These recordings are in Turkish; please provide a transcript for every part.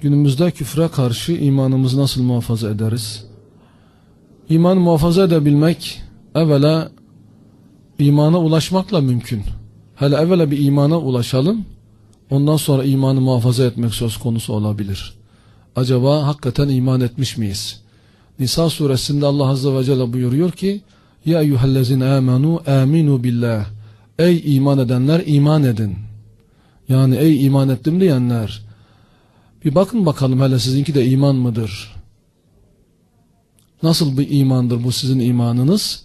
Günümüzde küfre karşı imanımızı nasıl muhafaza ederiz? İmanı muhafaza edebilmek evvela imana ulaşmakla mümkün. Hele evvela bir imana ulaşalım. Ondan sonra imanı muhafaza etmek söz konusu olabilir. Acaba hakikaten iman etmiş miyiz? Nisa suresinde Allah Azze ve Celle buyuruyor ki Ya eyyühellezine amenu aminu billah Ey iman edenler iman edin. Yani ey iman ettim diyenler bir bakın bakalım hele sizinki de iman mıdır? Nasıl bir imandır bu sizin imanınız?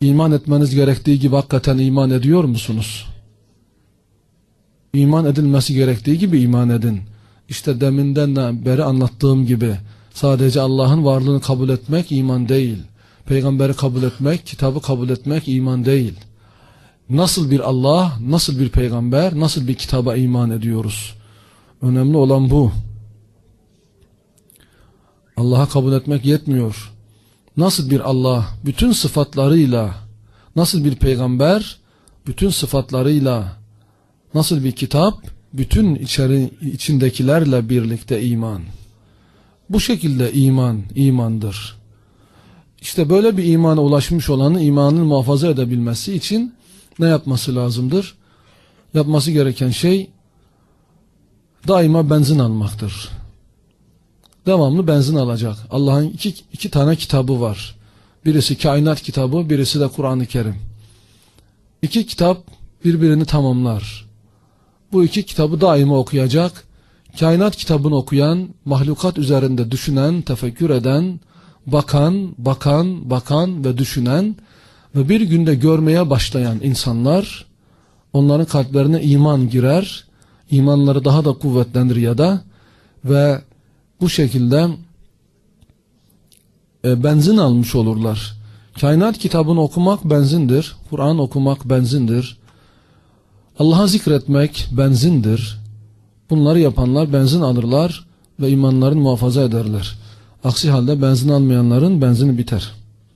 İman etmeniz gerektiği gibi hakikaten iman ediyor musunuz? İman edilmesi gerektiği gibi iman edin. İşte deminden beri anlattığım gibi sadece Allah'ın varlığını kabul etmek iman değil. Peygamberi kabul etmek, kitabı kabul etmek iman değil. Nasıl bir Allah, nasıl bir peygamber, nasıl bir kitaba iman ediyoruz? Önemli olan bu. Allah'a kabul etmek yetmiyor. Nasıl bir Allah, bütün sıfatlarıyla, nasıl bir peygamber, bütün sıfatlarıyla, nasıl bir kitap, bütün içeri, içindekilerle birlikte iman. Bu şekilde iman, imandır. İşte böyle bir imana ulaşmış olanın imanını muhafaza edebilmesi için ne yapması lazımdır? Yapması gereken şey daima benzin almaktır. Devamlı benzin alacak. Allah'ın iki, iki tane kitabı var. Birisi kainat kitabı, birisi de Kur'an-ı Kerim. İki kitap birbirini tamamlar. Bu iki kitabı daima okuyacak. Kainat kitabını okuyan, mahlukat üzerinde düşünen, tefekkür eden, bakan, bakan, bakan ve düşünen ve bir günde görmeye başlayan insanlar, onların kalplerine iman girer, imanları daha da kuvvetlenir ya da ve bu şekilde e, benzin almış olurlar. Kainat kitabını okumak benzindir, Kur'an okumak benzindir, Allah'a zikretmek benzindir. Bunları yapanlar benzin alırlar ve imanlarını muhafaza ederler. Aksi halde benzin almayanların benzini biter.